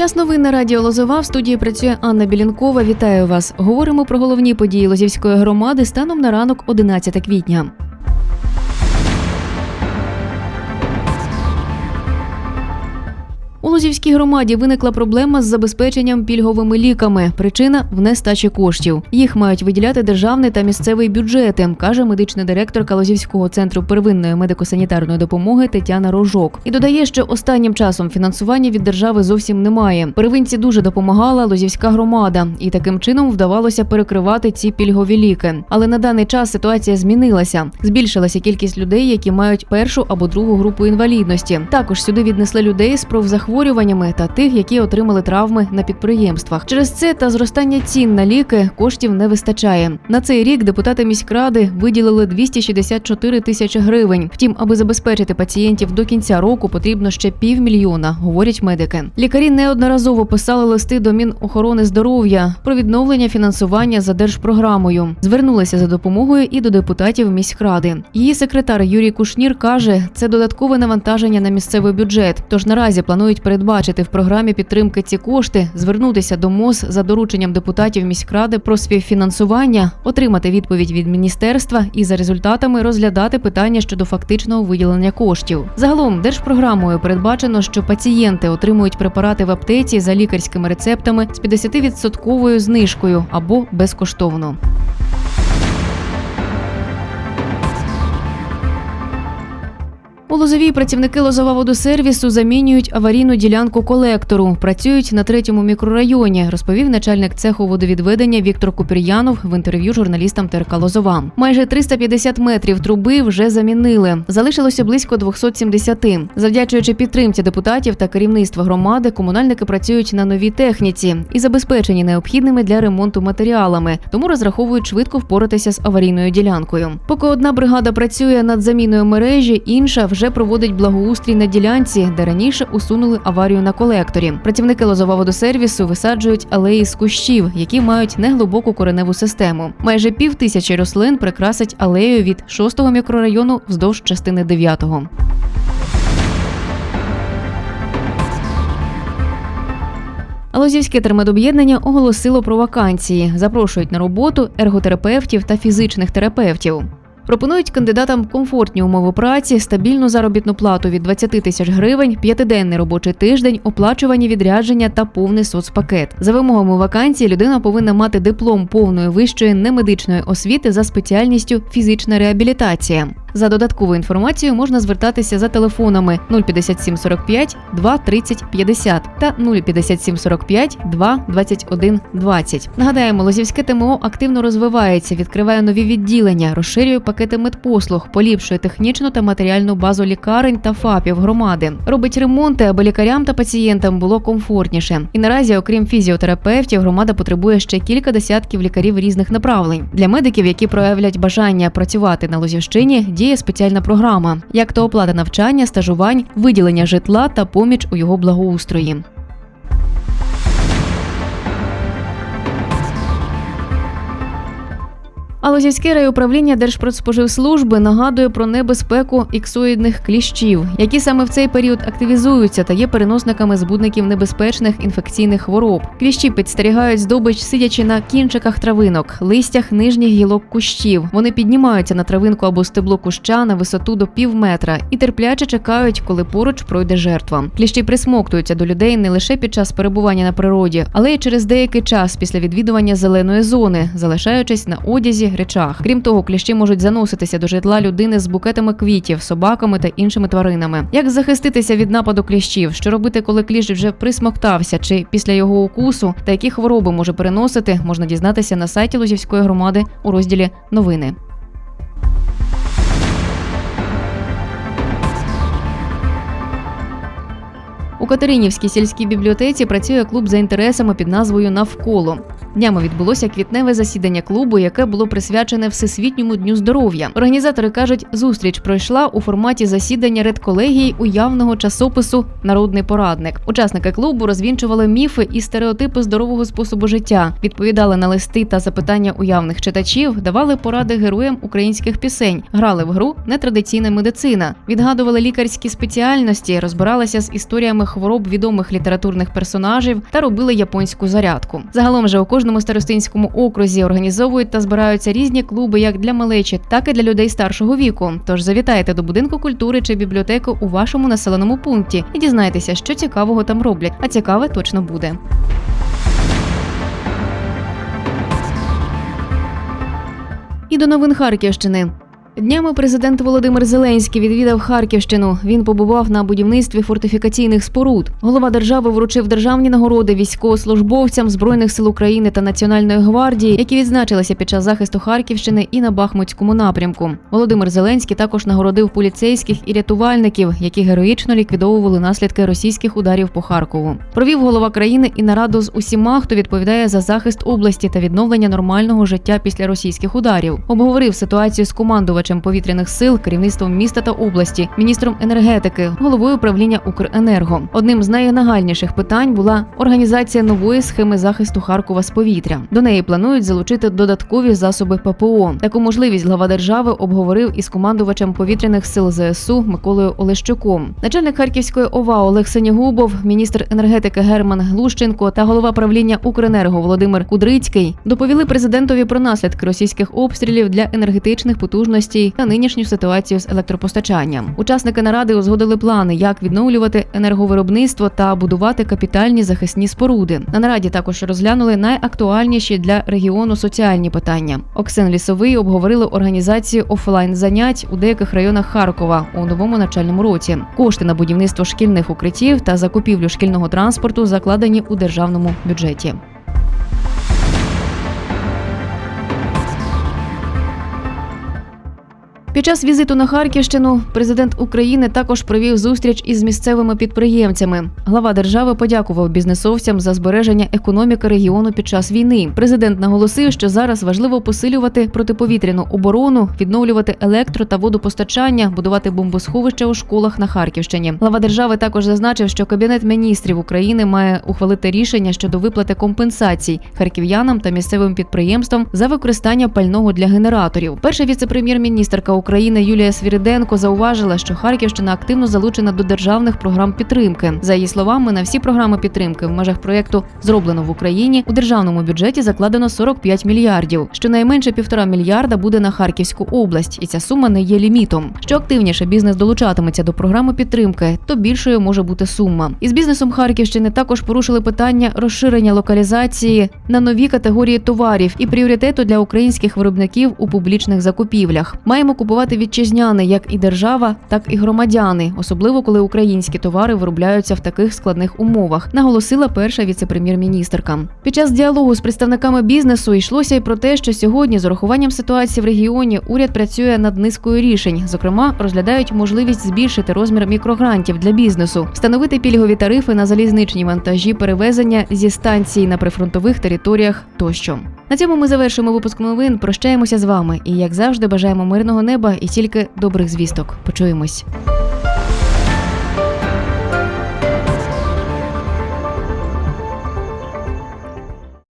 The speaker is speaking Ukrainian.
Час новин на радіо Лозова в студії працює Анна Білінкова. Вітаю вас. Говоримо про головні події Лозівської громади станом на ранок 11 квітня. Лозівській громаді виникла проблема з забезпеченням пільговими ліками. Причина в нестачі коштів. Їх мають виділяти державний та місцевий бюджети, каже медична директорка Лозівського центру первинної медико-санітарної допомоги Тетяна Рожок. І додає, що останнім часом фінансування від держави зовсім немає. Первинці дуже допомагала Лозівська громада, і таким чином вдавалося перекривати ці пільгові ліки. Але на даний час ситуація змінилася. Збільшилася кількість людей, які мають першу або другу групу інвалідності. Також сюди віднесли людей з профзахворюваннями та тих, які отримали травми на підприємствах. Через це та зростання цін на ліки коштів не вистачає. На цей рік депутати міськради виділили 264 тисячі гривень. Втім, аби забезпечити пацієнтів до кінця року, потрібно ще півмільйона, говорять медики. Лікарі неодноразово писали листи до Мінохорони здоров'я про відновлення фінансування за держпрограмою. Звернулися за допомогою і до депутатів міськради. Її секретар Юрій Кушнір каже, це додаткове навантаження на місцевий бюджет. Тож наразі планують передбачити в програмі підтримки ці кошти, звернутися до МОЗ за дорученням депутатів міськради про співфінансування, отримати відповідь від міністерства і за результатами розглядати питання щодо фактичного виділення коштів. Загалом держпрограмою передбачено, що пацієнти отримують препарати в аптеці за лікарськими рецептами з 50% знижкою або безкоштовно. У Лозовій працівники Лозова водосервісу замінюють аварійну ділянку колектору. Працюють на третьому мікрорайоні, розповів начальник цеху водовідведення Віктор Купір'янов в інтерв'ю журналістам ТРК Лозова. Майже 350 метрів труби вже замінили. Залишилося близько 270. Завдячуючи підтримці депутатів та керівництва громади, комунальники працюють на новій техніці і забезпечені необхідними для ремонту матеріалами, тому розраховують швидко впоратися з аварійною ділянкою. Поки одна бригада працює над заміною мережі, інша вже проводить благоустрій на ділянці, де раніше усунули аварію на колекторі. Працівники Лозова водосервісу висаджують алеї з кущів, які мають неглибоку кореневу систему. Майже пів тисячі рослин прикрасять алею від 6-го мікрорайону вздовж частини 9-го. А Лозівське термедоб'єднання оголосило про вакансії. Запрошують на роботу ерготерапевтів та фізичних терапевтів. Пропонують кандидатам комфортні умови праці, стабільну заробітну плату від 20 тисяч гривень, п'ятиденний робочий тиждень, оплачувані відрядження та повний соцпакет. За вимогами вакансії людина повинна мати диплом повної вищої немедичної освіти за спеціальністю фізична реабілітація. За додатковою інформацією можна звертатися за телефонами 057 45 2 30 50 та 057 45 2 21 20. Нагадаємо, Лозівське ТМО активно розвивається, відкриває нові відділення, розширює пакети медпослуг, поліпшує технічну та матеріальну базу лікарень та ФАПів громади. Робить ремонти, аби лікарям та пацієнтам було комфортніше. І наразі, окрім фізіотерапевтів, громада потребує ще кілька десятків лікарів різних направлень. Для медиків, які проявлять бажання працювати на Лозівщині, діє спеціальна програма, як то оплата навчання, стажувань, виділення житла та поміч у його благоустрої. А Лозівське райуправління Держпродспоживслужби нагадує про небезпеку іксоїдних кліщів, які саме в цей період активізуються та є переносниками збудників небезпечних інфекційних хвороб. Кліщі підстерігають здобич, сидячи на кінчиках травинок, листях нижніх гілок кущів. Вони піднімаються на травинку або стебло куща на висоту до пів метра і терпляче чекають, коли поруч пройде жертва. Кліщі присмоктуються до людей не лише під час перебування на природі, але й через деякий час після відвідування зеленої зони, залишаючись на одязі речах. Крім того, кліщі можуть заноситися до житла людини з букетами квітів, собаками та іншими тваринами. Як захиститися від нападу кліщів? Що робити, коли кліщ вже присмоктався, чи після його укусу, та які хвороби може переносити, можна дізнатися на сайті Лозівської громади у розділі Новини. У Катеринівській сільській бібліотеці працює клуб за інтересами під назвою Навколо. Днями відбулося квітневе засідання клубу, яке було присвячене Всесвітньому дню здоров'я. Організатори кажуть, зустріч пройшла у форматі засідання редколегії уявного часопису Народний порадник. Учасники клубу розвінчували міфи і стереотипи здорового способу життя, відповідали на листи та запитання уявних читачів, давали поради героям українських пісень, грали в гру нетрадиційна медицина, відгадували лікарські спеціальності, розбиралися з історіями хвороб відомих літературних персонажів та робили японську зарядку. Загалом же у кожному старостинському окрузі організовують та збираються різні клуби як для малечі, так і для людей старшого віку. Тож завітайте до будинку культури чи бібліотеки у вашому населеному пункті і дізнайтеся, що цікавого там роблять. А цікаве точно буде. І до новин Харківщини. Днями президент Володимир Зеленський відвідав Харківщину. Він побував на будівництві фортифікаційних споруд. Голова держави вручив державні нагороди військовослужбовцям збройних сил України та Національної гвардії, які відзначилися під час захисту Харківщини і на Бахмутському напрямку. Володимир Зеленський також нагородив поліцейських і рятувальників, які героїчно ліквідовували наслідки російських ударів по Харкову. Провів голова країни і нараду з усіма, хто відповідає за захист області та відновлення нормального життя після російських ударів. Обговорив ситуацію з командувачем повітряних сил, керівництвом міста та області, міністром енергетики, головою управління Укренерго. Одним з найнагальніших питань була організація нової схеми захисту Харкова з повітря. До неї планують залучити додаткові засоби ППО. Таку можливість глава держави обговорив із командувачем повітряних сил ЗСУ Миколою Олещуком. Начальник Харківської ОВА Олег Сенігубов, міністр енергетики Герман Глущенко та голова правління Укренерго Володимир Кудрицький доповіли президентові про наслідки російських обстрілів для енергетичних потужностей та нинішню ситуацію з електропостачанням. Учасники наради узгодили плани, як відновлювати енерговиробництво та будувати капітальні захисні споруди. На нараді також розглянули найактуальніші для регіону соціальні питання. Оксен Лісовий обговорили організацію офлайн занять у деяких районах Харкова у новому навчальному році. Кошти на будівництво шкільних укриттів та закупівлю шкільного транспорту закладені у державному бюджеті. Під час візиту на Харківщину президент України також провів зустріч із місцевими підприємцями. Глава держави подякував бізнесовцям за збереження економіки регіону під час війни. Президент наголосив, що зараз важливо посилювати протиповітряну оборону, відновлювати електро та водопостачання, будувати бомбосховища у школах на Харківщині. Глава держави також зазначив, що кабінет міністрів України має ухвалити рішення щодо виплати компенсацій харків'янам та місцевим підприємствам за використання пального для генераторів. Перша віце-прем'єр-міністерка України Юлія Свіриденко зауважила, що Харківщина активно залучена до державних програм підтримки. За її словами, на всі програми підтримки в межах проєкту зроблено в Україні у державному бюджеті закладено 45 мільярдів. Щонайменше півтора мільярда буде на Харківську область, і ця сума не є лімітом. Що активніше бізнес долучатиметься до програми підтримки, то більшою може бути сума. Із бізнесом Харківщини також порушили питання розширення локалізації на нові категорії товарів і пріоритету для українських виробників у публічних закупівлях. Маємо купувати вітчизняне як і держава, так і громадяни, особливо коли українські товари виробляються в таких складних умовах, наголосила перша віце-прем'єр-міністерка. Під час діалогу з представниками бізнесу йшлося й про те, що сьогодні з урахуванням ситуації в регіоні уряд працює над низкою рішень. Зокрема, розглядають можливість збільшити розмір мікрогрантів для бізнесу, встановити пільгові тарифи на залізничні вантажі перевезення зі станцій на прифронтових територіях тощо. На цьому ми завершимо випуск новин. Прощаємося з вами і, як завжди, бажаємо мирного неба і тільки добрих звісток. Почуємось.